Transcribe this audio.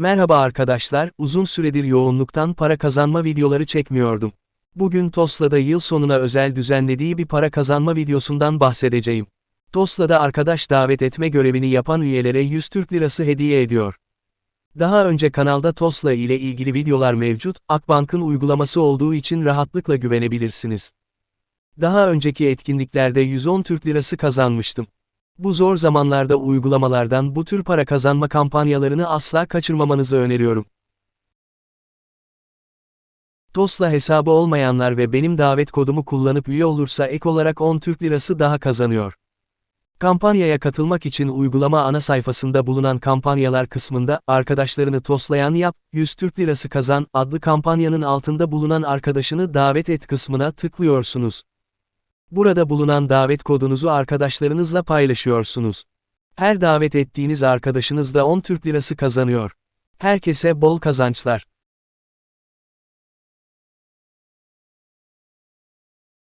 Merhaba arkadaşlar, uzun süredir yoğunluktan para kazanma videoları çekmiyordum. Bugün Tosla'da yıl sonuna özel düzenlediği bir para kazanma videosundan bahsedeceğim. Tosla'da arkadaş davet etme görevini yapan üyelere 100 Türk Lirası hediye ediyor. Daha önce kanalda Tosla ile ilgili videolar mevcut, Akbank'ın uygulaması olduğu için rahatlıkla güvenebilirsiniz. Daha önceki etkinliklerde 110 Türk Lirası kazanmıştım. Bu zor zamanlarda uygulamalardan bu tür para kazanma kampanyalarını asla kaçırmamanızı öneriyorum. TOS'la hesabı olmayanlar ve benim davet kodumu kullanıp üye olursa ek olarak 10 Türk Lirası daha kazanıyor. Kampanyaya katılmak için uygulama ana sayfasında bulunan kampanyalar kısmında, arkadaşlarını toslayan yap, 100 Türk Lirası kazan adlı kampanyanın altında bulunan arkadaşını davet et kısmına tıklıyorsunuz. Burada bulunan davet kodunuzu arkadaşlarınızla paylaşıyorsunuz. Her davet ettiğiniz arkadaşınız da 10 Türk Lirası kazanıyor. Herkese bol kazançlar.